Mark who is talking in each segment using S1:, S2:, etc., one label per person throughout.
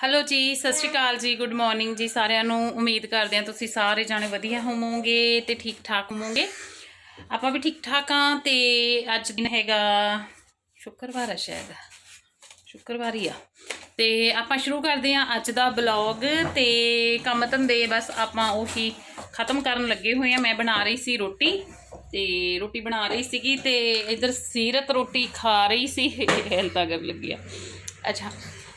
S1: Hello ਜੀ, ਸਤਿ ਸ਼੍ਰੀ ਅਕਾਲ ਜੀ ਗੁੱਡ ਮਾਰਨਿੰਗ ਜੀ ਸਾਰਿਆਂ ਨੂੰ। ਉਮੀਦ ਕਰਦੇ ਹਾਂ ਤੁਸੀਂ ਸਾਰੇ ਜਾਣੇ ਵਧੀਆ ਹੋਵੋਗੇ ਤੇ ਠੀਕ ਠਾਕ ਹੋਵੋਗੇ। ਆਪਾਂ ਵੀ ਠੀਕ ਠਾਕ ਆ ਤੇ ਅੱਜ ਦਿਨ ਹੈਗਾ ਸ਼ੁੱਕਰਵਾਰ ਆ ਸ਼ਾਇਦ। ਸ਼ੁੱਕਰਵਾਰ ਹੀ ਆ। ਤੇ ਆਪਾਂ ਸ਼ੁਰੂ ਕਰਦੇ ਹਾਂ ਅੱਜ ਦਾ ਬਲੌਗ ਤੇ ਕੰਮ ਧੰਦੇ ਬਸ ਆਪਾਂ ਉਹੀ ਖਤਮ ਕਰਨ ਲੱਗੇ ਹੋਏ ਆ ਮੈਂ ਬਣਾ ਰਹੀ ਸੀ ਰੋਟੀ ਤੇ ਰੋਟੀ ਬਣਾ ਰਹੀ ਸੀਗੀ ਤੇ ਇਧਰ ਸੀਰਤ ਰੋਟੀ ਖਾ ਰਹੀ ਸੀ। ਹੈਲਤਾ ਕਰਨ ਲੱਗੀ ਆ। ਅੱਛਾ।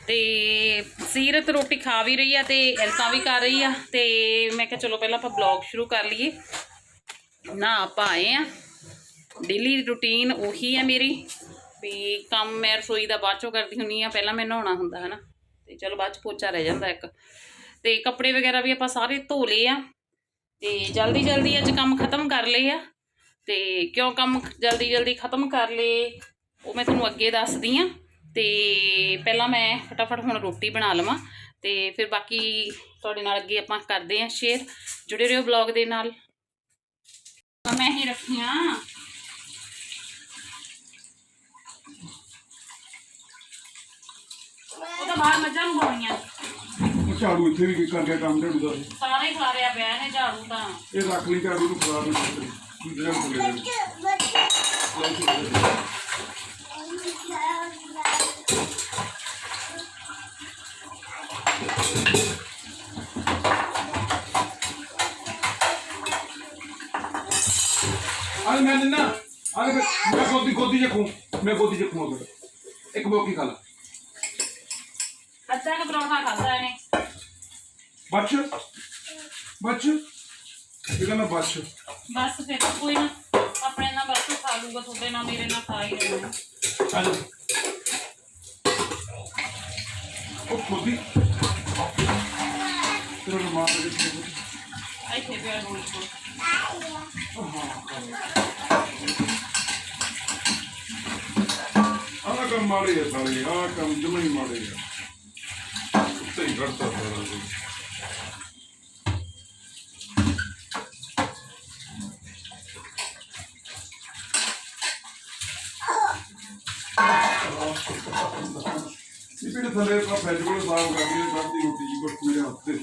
S1: ਤੇ ਸੀਰਤ ਰੋਟੀ ਖਾ ਵੀ ਰਹੀ ਆ ਤੇ ਐਲਸਾ ਵੀ ਕਰ ਰਹੀ ਆ ਤੇ ਮੈਂ ਕਿਹਾ ਚਲੋ ਪਹਿਲਾਂ ਆਪਾਂ ਬਲੌਗ ਸ਼ੁਰੂ ਕਰ ਲਈਏ। ਨਾ ਆਪਾਂ ਆਏ ਆ। ਡੇਲੀ ਰੁਟੀਨ ਉਹੀ ਆ ਮੇਰੀ ਵੀ ਕੰਮ ਮੈਂ ਰਸੋਈ ਦਾ ਬਾਅਦ ਚੋਂ ਕਰਦੀ ਹੁੰਨੀ ਆ, ਪਹਿਲਾਂ ਮੈਂ ਨਹਾਉਣਾ ਹੁੰਦਾ ਹੈ ਨਾ ਤੇ ਚਲੋ ਬਾਅਦ ਚ ਪੋਚਾ ਰਹਿ ਜਾਂਦਾ ਇੱਕ। ਤੇ ਕੱਪੜੇ ਵਗੈਰਾ ਵੀ ਆਪਾਂ ਸਾਰੇ ਧੋ ਲਏ ਆ। ਤੇ ਜਲਦੀ ਜਲਦੀ ਅੱਜ ਕੰਮ ਖਤਮ ਕਰ ਲਏ ਆ। ਤੇ ਕਿਉਂ ਕੰਮ ਜਲਦੀ ਜਲਦੀ ਖਤਮ ਕਰ ਲਏ, ਉਹ ਮੈਂ ਤੁਹਾਨੂੰ ਅੱਗੇ ਦੱਸਦੀ ਆ। ਤੇ ਪਹਿਲਾਂ ਮੈਂ ਫਟਾਫਟ ਹੁਣ ਰੋਟੀ ਬਣਾ ਲਵਾਂ ਤੇ ਫਿਰ ਬਾਕੀ ਤੁਹਾਡੇ ਨਾਲ ਅੱਗੇ ਆਪਾਂ ਕਰਦੇ ਆ ਸ਼ੇਅਰ ਜੁੜੇ ਰਹੋ ਬਲੌਗ ਦੇ ਨਾਲ। ਮੈਂ ਹੀ ਰੱਖੀਆਂ ਉਹ ਤਾਂ ਬਾਹਰ ਮੱਝਾਂ ਨੂੰ ਹੋਈਆਂ
S2: ਉਹ ਝਾੜੂ ਇੱਥੇ ਵੀ ਕਰਕੇ ਕੰਮ ਝਾੜੂ ਦਾ
S1: ਸਾਰੇ ਖਾ ਰਿਆ ਪਿਆ ਨੇ ਝਾੜੂ ਤਾਂ।
S2: ਇਹ ਰੱਖ ਲਈ ਝਾੜੂ ਨੂੰ ਨਹੀਂ ਕੀ ਜਿਹੜਾ ਕੋਲੇ ਆਲੇ ਇਹ ਕਹਿੰਦਾ ਬੱਚ
S1: ਬਸ ਫਿਰ ਕੋਈ ਨਾ ਆਪਣੇ ਨਾਲ ਬਸ ਖਾ ਲੂਗਾ ਤੁਹਾਡੇ ਨਾਲ ਮੇਰੇ ਨਾਲ ਖਾ ਹੀ ਲੈਣਾ।
S2: ਆ ਜਾ ਉਹ ਖੋਦੀ ਤੇਰਾ ਮਾਂ ਦੇ ਵਿੱਚ
S1: ਇੱਥੇ ਪਿਆ ਰੋਲ ਕੋਲ
S2: ਆਹ ਕੰਮ ਮਾੜੇ ਆ ਸਾਲੇ ਆਹ ਕੰਮ ਜਮਾ ਹੀ ਮਾੜੇ ਆ। ਉੱਤੇ ਹੀ ਘੜਤਾ ਸਾਰਾ ਕੁਝ ਇਹ ਵੀ ਥੱਲੇ ਆਪਾਂ ਫੈਜ ਸਾਹਿਬ ਸਾਫ਼ ਕਰ ਸਭ ਦੀ ਰੋਟੀ ਜੀ ਕੁਛ ਮੇਰੇ ਹੱਥ ਤੇ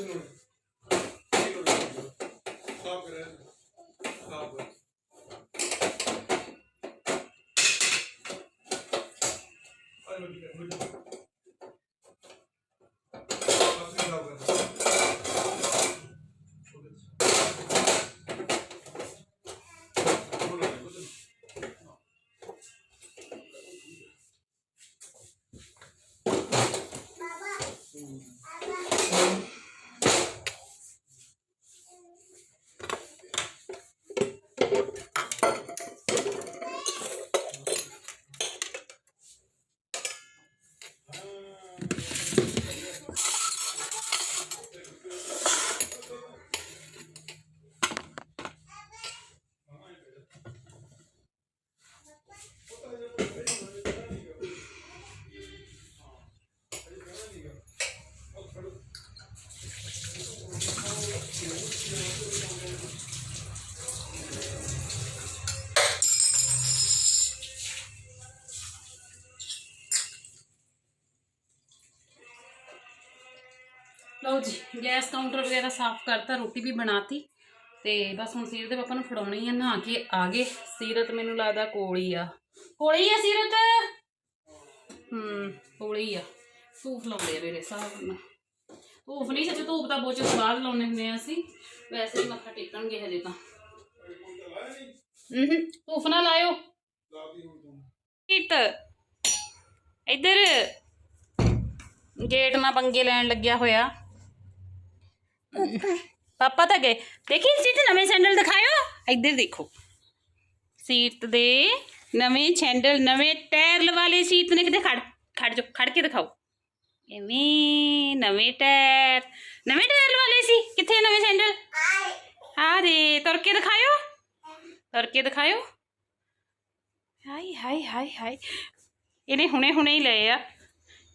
S2: ਨੁਜਿਆ ਦੇ
S1: ਲਓ ਜੀ ਗੈਸ ਕਾਊਂਟਰ ਵਗੈਰਾ ਸਾਫ਼ ਕਰਤਾ, ਰੋਟੀ ਵੀ ਬਣਾਤੀ। ਤੇ ਬਸ ਹੁਣ ਸੀਰਤ ਦੇ ਪਾਪਾ ਨੂੰ ਫੜਾਉਣੀ ਆ, ਨਹਾ ਕੇ ਆ ਗਏ। ਸੀਰਤ ਮੈਨੂੰ ਲੱਗਦਾ ਕੋਲੀ ਆ। ਕੋਲੀ ਆ ਸੀਰਤ? ਹੂੰ, ਕੋਲੀ ਆ। ਧੂਫ ਲਾਉਂਦੇ ਆ ਮੇਰੇ ਹਿਸਾਬ ਨਾਲ ਧੂਫ ਨਹੀਂ, ਸੱਚ ਧੂਫ ਤਾਂ ਬੋਚੇ ਤੋਂ ਬਾਅਦ ਲਾਉਣੇ ਹੁੰਦੇ ਆ ਅਸੀਂ। ਵੈਸੇ ਹੀ ਮੱਥਾ ਟੇਕਣਗੇ ਹਜੇ ਤਾਂ। ਹੂੰ ਧੂਫ ਨਾ ਲਾਇਓ। ਕੀਟ ਇੱਧਰ। ਗੇਟ ਨਾਲ ਪੰਗੇ ਲੈਣ ਲੱਗਿਆ ਹੋਇਆ। ਪਾਪਾ ਤਾਂ ਗਏ। ਦੇਖੀ ਸੀਟ ਨਵੇਂ ਸੈਂਡਲ ਦਿਖਾਇਓ। ਇੱਧਰ ਦੇਖੋ। ਸੀਟ ਦੇ ਨਵੇਂ ਸੈਂਡਲ, ਨਵੇਂ ਟਾਇਰ ਲਵਾ ਲਏ ਸੀਟ ਨੇ ਕਿਤੇ ਖੜ ਖੜ ਜਾ ਖੜ ਕੇ ਦਿਖਾਓ। ਐਵੇਂ ਨਵੇਂ ਟਾਇਰ ਨਵੇਂ ਟਾਇਰ ਲਵਾ ਸੀ। ਕਿੱਥੇ ਨਵੇਂ ਸੈਂਡਲ? ਆ ਰੇ ਤੁਰ ਕੇ ਦਿਖਾਇਓ। ਤੁਰ ਕੇ ਦਿਖਾਇਓ। ਹਾਈ ਹਾਈ ਹਾਈ ਹਾਈ ਇਹਨੇ ਹੁਣੇ ਹੁਣੇ ਹੀ ਲਏ ਆ।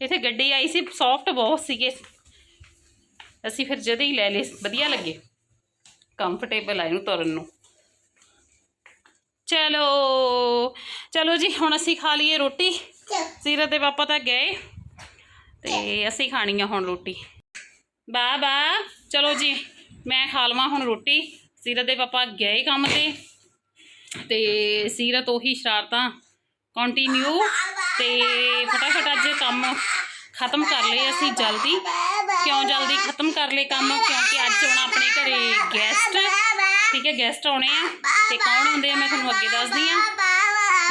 S1: ਇੱਥੇ ਗੱਡੀ ਆਈ ਸੀ ਸੌਫਟ ਬਹੁਤ ਸੀਗੇ। ਅਸੀਂ ਫਿਰ ਜਦ ਹੀ ਲੈ ਲਏ, ਵਧੀਆ ਲੱਗੇ। ਕੰਫਰਟੇਬਲ ਆ ਇਹਨੂੰ ਤੁਰਨ ਨੂੰ। ਚਲੋ ਚਲੋ ਜੀ, ਹੁਣ ਅਸੀਂ ਖਾ ਲਈਏ ਰੋਟੀ। ਸੀਰਤ ਦੇ ਪਾਪਾ ਤਾਂ ਗਏ, ਤੇ ਅਸੀਂ ਖਾਣੀ ਆ ਹੁਣ ਰੋਟੀ। ਬਾ ਬਾ, ਚਲੋ ਜੀ, ਮੈਂ ਖਾ ਲਵਾਂ ਹੁਣ ਰੋਟੀ। ਸੀਰਤ ਦੇ ਪਾਪਾ ਗਏ ਕੰਮ ਤੇ ਤੇ ਸੀਰਤ ਉਹੀ ਸ਼ਰਾਰਤਾਂ ਕੰਟੀਨਿਊ ਤੇ ਫਟਾਫਟ ਅੱਜ ਕੰਮ ਖਤਮ ਕਰ ਲਏ ਅਸੀਂ ਜਲਦੀ। ਕਿਉਂ ਜਲਦੀ ਖਤਮ ਕਰ ਲਏ ਕੰਮ ਕਿਉਂਕਿ ਅੱਜ ਆਉਣਾ ਆਪਣੇ ਘਰੇ ਗੈਸਟ ਠੀਕ ਹੈ ਗੈਸਟ ਆਉਣੇ ਆ ਤੇ ਕੌਣ ਆਉਂਦੇ ਆ ਮੈਂ ਤੁਹਾਨੂੰ ਅੱਗੇ ਦੱਸਦੀ ਆ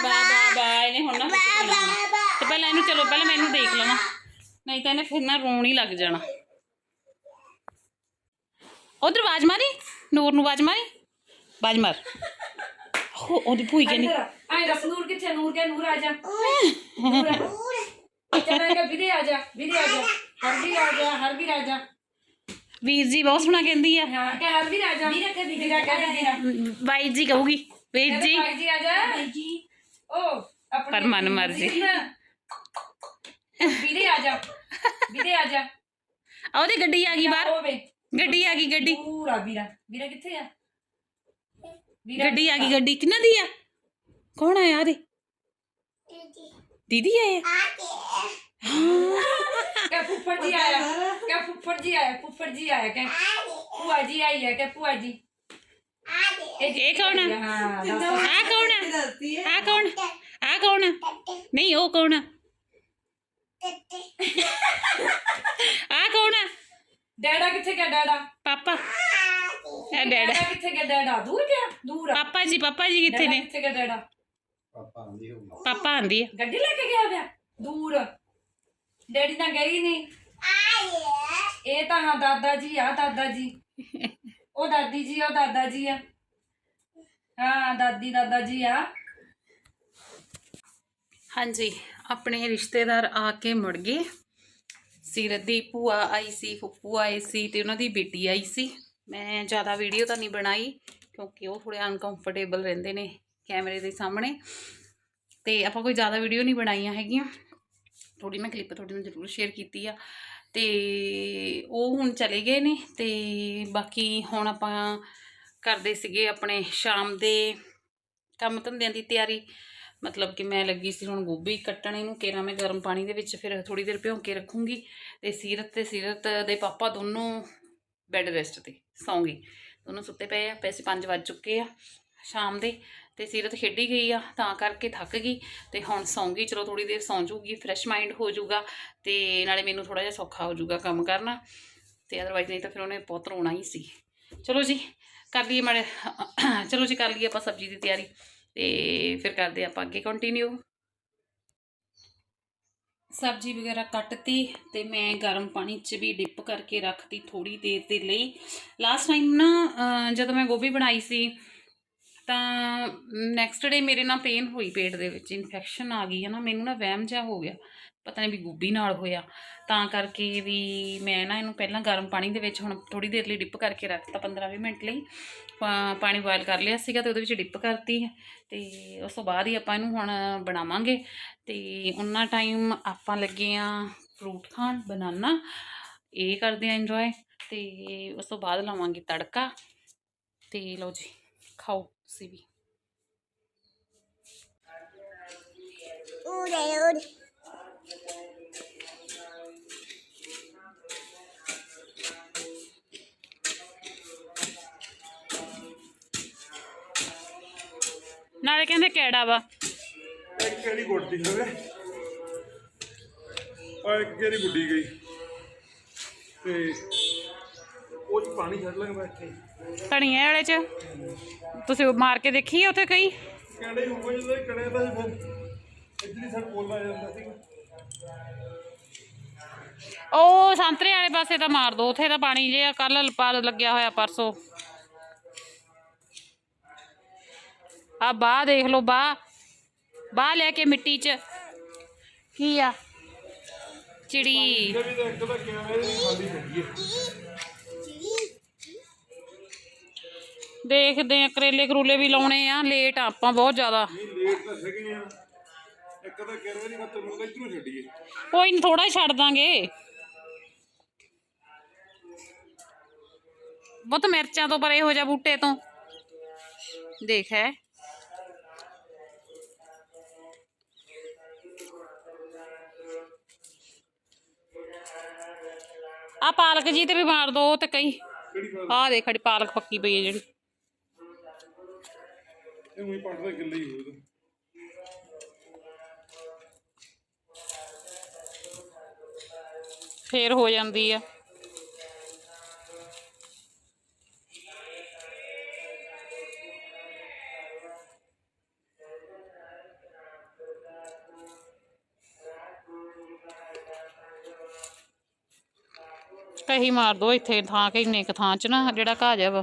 S1: ਬਾ ਬਾ ਬਾ ਇਹਨੇ ਹੁਣ ਨਾ ਰੋਟੀ ਪੀਣਾ ਹੁਣ। ਤੇ ਪਹਿਲਾਂ ਇਹਨੂੰ ਚਲੋ ਪਹਿਲਾਂ ਮੈਂ ਇਹਨੂੰ ਦੇਖ ਲਵਾਂ ਨਹੀਂ ਤਾਂ ਇਹਨੇ ਫਿਰ ਨਾ ਰੋਣ ਹੀ ਲੱਗ ਜਾਣਾ ਉਧਰ ਆਵਾਜ਼ ਮਾਰੀ ਨੂਰ ਨੂੰ ਆਵਾਜ਼ ਮਾਰੀ ਆਵਾਜ਼ ਮਾਰ ਹੋ ਉਹਦੀ ਭੂਈ ਕਹਿੰਦੀ
S3: ਆਏ ਰਸ ਨੂਰ ਕਿੱਥੇ ਨੂਰ ਕੇ ਨੂਰ ਆ ਜਾ ਨੂਰ ਆ। ਚਲਾਂਗਾ ਵੀਰੇ ਆ ਜਾ ਵੀਰੇ ਆ ਜਾ ਹਰਵੀਰ ਆ ਜਾ ਹਰਵੀਰ ਆ ਜਾ
S1: ਵੀਰ ਜੀ ਬਹੁਤ ਸੋਹਣਾ ਕਹਿੰਦੀ ਆ
S3: ਹਾਂ ਕਿ ਹਰਵੀਰ ਆ ਜਾ ਵੀਰੇ ਕੇ ਵੀਰੇ ਕਹ ਵੀਰੇ
S1: ਬਾਈ ਜੀ ਕਹੂਗੀ ਵੀਰ ਜੀ
S3: ਭਾਈ ਜੀ ਆ ਜਾ ਭਾਈ ਜੀ ਓ ਆਪਣੀ
S1: ਪਰ ਮਨ ਮਰਜ਼ੀ।
S3: ਵੀਰੇ ਆ ਜਾ ਵੀਰੇ ਆ ਜਾ
S1: ਆ ਉਹਦੀ ਗੱਡੀ ਆ ਗਈ ਬਾਹਰ
S3: ਓ ਵੇ
S1: ਗੱਡੀ ਆ ਗਈ ਗੱਡੀ
S3: ਪੂਰਾ ਵੀਰਾ ਵੀਰਾ ਕਿੱਥੇ ਆ? ਵੀਰਾ
S1: ਗੱਡੀ ਆ ਗਈ ਗੱਡੀ ਕਿੰਨਾ ਦੀ ਆ ਕੌਣ ਆਇਆ ਉਹਦੇ ਦੀਦੀ ਆਏ ਆ?
S3: ਕਹ ਫੁੱਫੜ ਜੀ ਆਇਆ ਕਹ ਫੁੱਫੜ ਜੀ ਆਇਆ ਫੁੱਫੜ ਜੀ ਆਇਆ ਕਹ ਭੂਆ ਜੀ ਆਈ ਹੈ ਕਹ ਭੂਆ ਜੀ
S1: ਇਹ ਕੌਣ ਆ
S3: ਹਾਂ ਦੱਸ।
S1: ਆ ਕੌਣ ਆ ਆ ਕੌਣ ਆ ਕੌਣ ਆ ਨਹੀਂ ਉਹ ਕੌਣ ਆ ਆ ਕੌਣ ਆ
S3: ਡੈਡਾ ਕਿੱਥੇ ਗਿਆ ਡੈਡਾ
S1: ਪਾਪਾ ਇਹ ਡੈਡਾ
S3: ਕਿੱਥੇ ਗਿਆ ਡੈਡਾ ਦੂਰ ਗਿਆ ਦੂਰ ਆ
S1: ਪਾਪਾ ਜੀ ਪਾਪਾ ਜੀ ਕਿੱਥੇ
S3: ਡੈਡਾ
S1: ਨੇ
S3: ਕਿੱਥੇ ਗਿਆ ਡੈਡਾ
S1: ਪਾਪਾ ਆਂਦੀ ਆ
S3: ਗੱਡੀ ਲੈ ਕੇ ਗਿਆ ਵਿਆ ਦੂਰ ਡੈਡੀ ਤਾਂ ਗਈ ਨਹੀਂ। ਇਹ ਤਾਂ ਹਾਂ ਦਾਦਾ ਜੀ ਆ, ਦਾਦਾ ਜੀ। ਉਹ ਦਾਦੀ ਜੀ ਉਹ ਦਾਦਾ ਜੀ ਆ। ਹਾਂ, ਦਾਦੀ, ਦਾਦਾ ਜੀ ਆ।
S1: ਹਾਂਜੀ, ਆਪਣੇ ਰਿਸ਼ਤੇਦਾਰ ਆ ਕੇ ਮੁੜ ਗਏ। ਸੀਰਤ ਦੀ ਭੂਆ ਆਈ ਸੀ, ਫੁੱਫੂ ਆਏ ਸੀ ਤੇ ਉਹਨਾਂ ਦੀ ਬੇਟੀ ਆਈ ਸੀ। ਮੈਂ ਜ਼ਿਆਦਾ ਵੀਡੀਓ ਤਾਂ ਨਹੀਂ ਬਣਾਈ ਕਿਉਂਕਿ ਉਹ ਥੋੜੇ ਅਨਕੰਫਰਟੇਬਲ ਰਹਿੰਦੇ ਨੇ ਕੈਮਰੇ ਦੇ ਸਾਹਮਣੇ। ਤੇ ਆਪਾਂ ਕੋਈ ਜ਼ਿਆਦਾ ਵੀਡੀਓ ਨਹੀਂ ਬਣਾਈਆਂ ਹੈਗੀਆਂ। ਥੋੜੀ ਮੈਂ ਕਲਿੱਪ ਤੁਹਾਡੇ ਨਾਲ ਜ਼ਰੂਰ ਸ਼ੇਅਰ ਕੀਤੀ ਆ। ਤੇ ਉਹ ਹੁਣ ਚਲੇ ਗਏ ਨੇ ਤੇ ਬਾਕੀ ਹੁਣ ਆਪਾਂ ਕਰਦੇ ਸੀਗੇ ਆਪਣੇ ਸ਼ਾਮ ਦੇ ਕੰਮ ਧੰਦਿਆਂ ਦੀ ਤਿਆਰੀ। ਮਤਲਬ ਕਿ ਮੈਂ ਲੱਗੀ ਸੀ ਹੁਣ ਗੋਭੀ ਕੱਟਣ ਇਹਨੂੰ ਕੇਰਾ ਮੈਂ ਗਰਮ ਪਾਣੀ ਦੇ ਵਿੱਚ ਫਿਰ ਥੋੜੀ ਦੇਰ ਭਿਉਂ ਕੇ ਰੱਖੂੰਗੀ ਤੇ ਸੀਰਤ ਤੇ ਸੀਰਤ ਦੇ ਪਾਪਾ ਦੋਨੋਂ ਬੈੱਡ ਰੈਸਟ ਤੇ ਸੌਂਗੀ ਦੋਨੋਂ ਸੁੱਤੇ ਪਏ ਆ, ਪੈਸੇ 5 ਵੱਜ ਚੁੱਕੇ ਆ ਸ਼ਾਮ ਦੇ। ਤੇ ਸੀਰਤ ਖੇਡੀ ਗਈ ਆ, ਤਾਂ ਕਰਕੇ ਥੱਕ ਗਈ ਤੇ ਹੁਣ ਸੌਂ ਗਈ ਚਲੋ ਥੋੜੀ ਦੇਰ ਸੌਂ ਜੂਗੀ ਫਰੈਸ਼ ਮਾਈਂਡ ਹੋ ਜਾਊਗਾ ਤੇ ਨਾਲੇ ਮੈਨੂੰ ਥੋੜਾ ਜਿਹਾ ਸੌਖਾ ਹੋ ਜੂਗਾ ਕੰਮ ਕਰਨਾ ਤੇ ਅਦਰਵਾਈਜ਼ ਨਹੀਂ ਤਾਂ ਫਿਰ ਉਹਨੇ ਬਹੁਤ ਰੋਣਾ ਹੀ ਸੀ। ਚਲੋ ਜੀ, ਕਰ ਲਈਏ ਮਾੜੇ ਚਲੋ ਜੀ ਕਰ ਲਈਏ ਆਪਾਂ ਸਬਜ਼ੀ ਦੀ ਤਿਆਰੀ ਤੇ ਫਿਰ ਕਰਦੇ ਆਪਾਂ ਅੱਗੇ ਕੰਟੀਨਿਊ ਸਬਜ਼ੀ ਵਗੈਰਾ ਕੱਟਤੀ ਤੇ ਮੈਂ ਗਰਮ ਪਾਣੀ 'ਚ ਵੀ ਡਿਪ ਕਰਕੇ ਰੱਖਤੀ ਥੋੜੀ ਦੇਰ ਦੇ ਲਈ। ਲਾਸਟ ਟਾਈਮ ਨਾ ਜਦੋਂ ਮੈਂ ਗੋਭੀ ਬਣਾਈ ਸੀ ਤਾਂ ਨੈਕਸਟ ਡੇ ਮੇਰੇ ਨਾਲ ਪੇਨ ਹੋਈ ਪੇਟ ਦੇ ਵਿੱਚ ਇਨਫੈਕਸ਼ਨ ਆ ਗਈ ਹੈ ਨਾ, ਮੈਨੂੰ ਨਾ ਵਹਿਮ ਜਿਹਾ ਹੋ ਗਿਆ, ਪਤਾ ਨਹੀਂ ਵੀ ਗੋਭੀ ਨਾਲ ਹੋਇਆ। ਤਾਂ ਕਰਕੇ ਵੀ ਮੈਂ ਨਾ ਇਹਨੂੰ ਪਹਿਲਾਂ ਗਰਮ ਪਾਣੀ ਦੇ ਵਿੱਚ ਹੁਣ ਥੋੜੀ ਦੇਰ ਲਈ ਡਿਪ ਕਰਕੇ ਰੱਖਤਾ 15-20 ਮਿੰਟ ਲਈ। ਪਾ- ਪਾਣੀ ਬੋਇਲ ਕਰ ਲਿਆ ਸੀਗਾ ਤੇ ਉਹਦੇ ਵਿੱਚ ਡਿਪ ਕਰਤੀ ਹੈ। ਤੇ ਉਸ ਤੋਂ ਬਾਅਦ ਹੀ ਆਪਾਂ ਇਹਨੂੰ ਹੁਣ ਬਣਾਵਾਂਗੇ। ਤੇ ਉਹਨਾਂ ਟਾਈਮ ਆਪਾਂ ਲੱਗੇ ਆ ਫਰੂਟ ਖਾਣ ਬਨਾਨਾ ਇਹ ਕਰਦੇ ਆ ਇੰਜੋਏ ਤੇ ਉਸ ਤੋਂ ਬਾਅਦ ਲਾਵਾਂਗੇ ਤੜਕਾ। ਤੇ ਲਓ ਜੀ, ਖਾਓ। ਤੁਸੀਂ ਵੀ ਨਾਲੇ ਕਹਿੰਦੇ ਕਿਹੜਾ ਵਾ?
S2: ਇੱਕ ਕਿਹੜੀ ਗੁੱਡੀ ਹੋਵੇ ਆ ਇੱਕ ਕਿਹੜੀ ਗੁੱਡੀ ਗਈ? ਤੇ ਉਹ ਚ ਪਾਣੀ ਛੱਡ ਲਾਂਗੇ ਬੈਠੇ
S1: ਧਣੀਏ ਵਾਲੇ ਚ? ਤੁਸੀਂ ਮਾਰ ਕੇ ਦੇਖੀ ਆ ਉੱਥੇ ਕਈ?
S2: ਕਹਿੰਦੇ ਹੋਊਗਾ ਜਦੋਂ ਇਹ ਕੜਿਆ ਤਾਂ ਫਿਰ ਇੱਧਰਲੀ ਸਾਈਡ ਕੋਲ ਆ ਜਾਂਦਾ ਸੀ
S1: ਉਹ ਸੰਤਰੇ ਵਾਲੇ ਪਾਸੇ ਤਾਂ ਮਾਰ ਦੋ ਉੱਥੇ ਤਾਂ ਪਾਣੀ ਜੇ ਕੱਲ ਲੱਗਿਆ ਹੋਇਆ ਪਰਸੋਂ। ਆ ਬਾਹ ਦੇਖ ਲਓ ਬਾਹ। ਬਾਹ ਲੈ ਕੇ ਮਿੱਟੀ 'ਚ। ਕੀ ਆ? ਚਿੜੀ।
S2: ਇਹ ਵੀ ਤਾਂ ਇੱਕ ਤਾਂ ਕਿਵੇਂ ਦੀ ਖਾਲੀ ਛੱਡੀ ਹੈ
S1: ਦੇਖਦੇ ਆ ਕਰੇਲੇ ਕਰੂਲੇ ਵੀ ਲਾਉਣੇ ਆ ਲੇਟ ਆ ਆਪਾਂ ਬਹੁਤ ਜ਼ਿਆਦਾ।
S2: ਨਹੀਂ ਲੇਟ ਤਾਂ ਹੈਗੇ ਆ। ਇੱਕ ਤਾਂ ਕਿਵੇਂ ਦੀ ਖੱਤਰ ਮਿਲਦਾ ਇਧਰੋਂ ਛੱਡੀਏ।
S1: ਕੋਈ ਨਹੀਂ ਥੋੜਾ ਛੱਡ ਦਾਂਗੇ। ਬਹੁਤ ਮਿਰਚਾਂ ਤੋਂ ਪਰੇ ਹੋ ਜਾ ਬੂਟੇ ਤੋਂ। ਦੇਖ ਹੈ। ਆ ਪਾਲਕ ਜੀ ਤੇ ਵੀ ਮਾਰ ਦੋ ਤੇ ਕਈ ਆ ਦੇਖ ਖੜੀ ਪਾਲਕ ਪੱਕੀ ਪਈ ਹੈ ਜਿਹੜੀ।
S2: ਇਹ ਉਹੀ ਪੱਟ ਦਾ ਹੀ ਹੋਊਗਾ
S1: ਫੇਰ ਹੋ ਜਾਂਦੀ ਆ। ਕਹੀ ਮਾਰ ਦੋ ਇੱਥੇ ਥਾਂ ਕਿ ਇੰਨੇ ਕੁ ਥਾਂ ਚ ਨਾ, ਜਿਹੜਾ ਘਾਹ ਜਾ ਵਾ।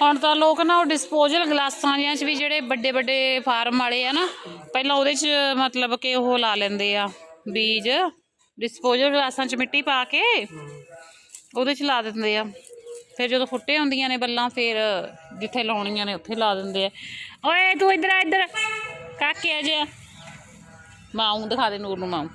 S1: ਹੁਣ ਤਾਂ ਲੋਕ ਨਾ ਉਹ ਡਿਸਪੋਜ਼ਲ ਗਲਾਸਾਂ ਜਿਹਾਂ 'ਚ ਵੀ ਜਿਹੜੇ ਵੱਡੇ ਵੱਡੇ ਫਾਰਮ ਵਾਲੇ ਆ ਨਾ, ਪਹਿਲਾਂ ਉਹਦੇ 'ਚ ਮਤਲਬ ਕਿ ਉਹ ਲਾ ਲੈਂਦੇ ਆ ਬੀਜ ਡਿਸਪੋਜ਼ਲ ਗਲਾਸਾਂ 'ਚ ਮਿੱਟੀ ਪਾ ਕੇ ਉਹਦੇ 'ਚ ਲਾ ਦਿੰਦੇ ਆ। ਫਿਰ ਜਦੋਂ ਫੁੱਟੇ ਹੁੰਦੀਆਂ ਨੇ ਬੱਲਾਂ, ਫਿਰ ਜਿੱਥੇ ਲਾਉਣੀਆਂ ਨੇ ਉੱਥੇ ਲਾ ਦਿੰਦੇ ਆ। ਓਏ ਤੂੰ ਇੱਧਰ ਆ, ਇੱਧਰ ਕਾਕੇ ਆ ਜਿਆ ਮਾਊਂ ਦਿਖਾ ਦੇ ਨੂਰ ਨੂੰ ਮਾਊਂ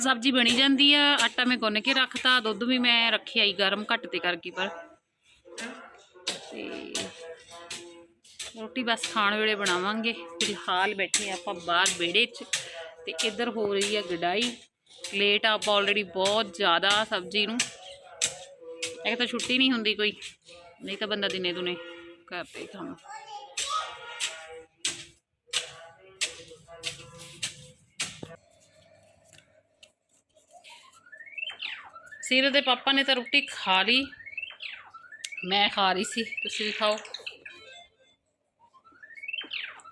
S1: ਸਬਜ਼ੀ ਬਣੀ ਜਾਂਦੀ ਆ, ਆਟਾ ਮੈਂ ਗੁੰਨ ਕੇ ਰੱਖਤਾ, ਦੁੱਧ ਵੀ ਮੈਂ ਰੱਖਿਆ ਹੀ ਗਰਮ ਘੱਟ ਤੇ ਕਰਕੇ ਪਰ। ਤੇ ਰੋਟੀ ਬਸ ਖਾਣ ਵੇਲੇ ਬਣਾਵਾਂਗੇ ਫਿਲਹਾਲ ਬੈਠੇ ਆਪਾਂ ਬਾਹਰ ਵਿਹੜੇ 'ਚ ਤੇ ਇੱਧਰ ਹੋ ਰਹੀ ਆ ਗਡਾਈ। ਲੇਟ ਆਪਾਂ ਆਲਰੇਡੀ ਬਹੁਤ ਜ਼ਿਆਦਾ ਸਬਜ਼ੀ ਨੂੰ। ਇਹ ਤਾਂ ਛੁੱਟੀ ਨਹੀਂ ਹੁੰਦੀ ਕੋਈ, ਨਹੀਂ ਤਾਂ ਬੰਦਾ ਦਿਨੇ ਦੁਨੇ ਕਰਦੇ ਹੀ ਕੰਮ। ਸੀਰਤ ਦੇ ਪਾਪਾ ਨੇ ਤਾਂ ਰੋਟੀ ਖਾ ਲਈ। ਮੈਂ ਖਾ ਰਹੀ ਸੀ। ਤੁਸੀਂ ਵੀ ਖਾਓ।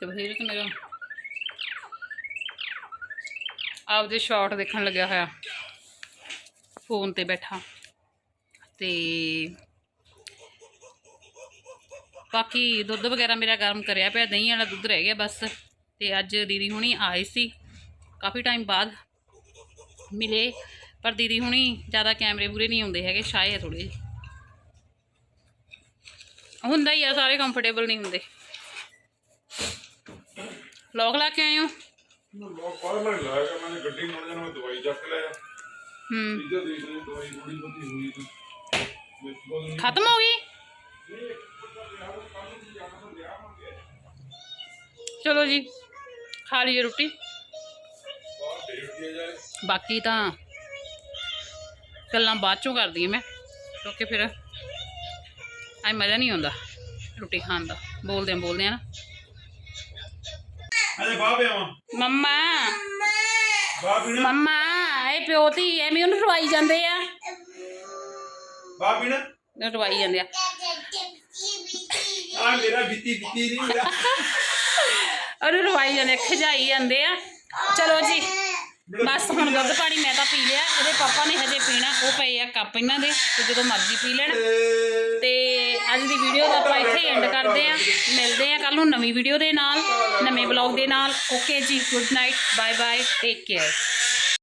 S1: ਤੇ ਸੀਰਤ ਮੇਰਾ ਆਪਦੇ ਸ਼ਾਰਟ ਦੇਖਣ ਲੱਗਿਆ ਹੋਇਆ। ਫੋਨ ਤੇ ਬੈਠਾ। ਤੇ ਬਾਕੀ ਦੁੱਧ ਵਗੈਰਾ ਮੇਰਾ ਗਰਮ ਕਰਿਆ ਪਿਆ। ਦਹੀਂ ਵਾਲਾ ਦੁੱਧ ਰਹਿ ਗਿਆ ਬਸ। ਤੇ ਅੱਜ ਦੀਦੀ ਹੁਣੀ ਆਏ ਸੀ। ਕਾਫੀ ਟਾਈਮ ਬਾਅਦ ਮਿਲੇ। ਪਰ ਦੀਦੀ ਹੁਣੀ ਜ਼ਿਆਦਾ ਕੈਮਰੇ ਪੂਰੇ ਨਹੀਂ ਆਉਂਦੇ ਹੈਗੇ ਆ ਥੋੜੇ ਜਿਹੇ। ਹੁੰਦਾ ਹੀ ਆ ਸਾਰੇ ਕੰਫਰਟੇਬਲ ਨਹੀਂ ਹੁੰਦੇ। ਲੋਕ ਲਾ ਕੇ ਆਏ ਹੋ?
S2: ਲੋਕ ਬਾਹਰ ਮੈਂ ਲਾਇਆ ਮੈਂ ਗੱਡੀ ਨਾਲ ਜਾਣਾ ਮੈਂ ਦਵਾਈ ਚੱਕ ਲਿਆ
S1: ਹੂੰ।
S2: ਤੀਜਾ ਦੇਖ ਲਈ ਦਵਾਈ ਥੋੜੀ ਬਹੁਤੀ ਹੋਈ ਤਾਂ ਵਿੱਚ ਬੋਲ ਨਹੀਂ।
S1: ਖਤਮ ਹੋ ਗਈ? ਚਲੋ ਜੀ ਖਾ ਲਈਏ ਰੋਟੀ। ਬਾਕੀ ਤਾਂ ਗੱਲਾਂ ਬਾਅਦ ਚੋਂ ਕਰਦੀ ਮੈਂ ਕਿਉਂਕਿ ਫਿਰ ਐ ਮਜ਼ਾ ਨਹੀਂ ਆਉਂਦਾ ਰੋਟੀ ਖਾਣ ਦਾ। ਬੋਲਦੇ ਆ ਬੋਲਦੇ ਆ ਨਾ।
S2: ਬਾਹ ਪਿਆ ਵਾਂ।
S1: ਮੰਮਾ। ਮੰਮਾ ਇਹ ਪਿਓ ਧੀ ਐਵੇਂ ਉਹਨੂੰ ਰਵਾਈ ਜਾਂਦੇ ਆ।
S2: ਪੀਣਾ?
S1: ਉਹਨੂੰ ਰਵਾਈ ਜਾਂਦੇ ਆ।
S2: ਆ ਮੇਰਾ ਬਿੱਤੀ ਬਿੱਤੀ ਨਹੀਂ
S1: ਉਹਨੂੰ ਰਵਾਈ ਜਾਂਦੇ ਆ, ਖਿਜਾਈ ਜਾਂਦੇ ਆ। ਚਲੋ ਜੀ। ਬਸ ਹੁਣ ਦੁੱਧ ਪਾਣੀ ਮੈਂ ਤਾਂ ਪੀ ਲਿਆ, ਇਹਦੇ ਪਾਪਾ ਨੇ ਹਜੇ ਪੀਣਾ, ਉਹ ਪਏ ਆ ਕੱਪ ਇਹਨਾਂ ਦੇ, ਤੇ ਜਦੋਂ ਮਰਜ਼ੀ ਪੀ ਲੈਣ। ਤੇ ਅੱਜ ਦੀ ਵੀਡੀਓ ਦਾ ਆਪਾਂ ਇੱਥੇ ਐਂਡ ਕਰਦੇ ਆ। ਮਿਲਦੇ ਆ ਕੱਲ ਨੂੰ ਨਵੀਂ ਵੀਡੀਓ ਦੇ ਨਾਲ, ਨਵੇਂ ਬਲੌਗ ਦੇ ਨਾਲ। ਓਕੇ ਜੀ good night bye bye take care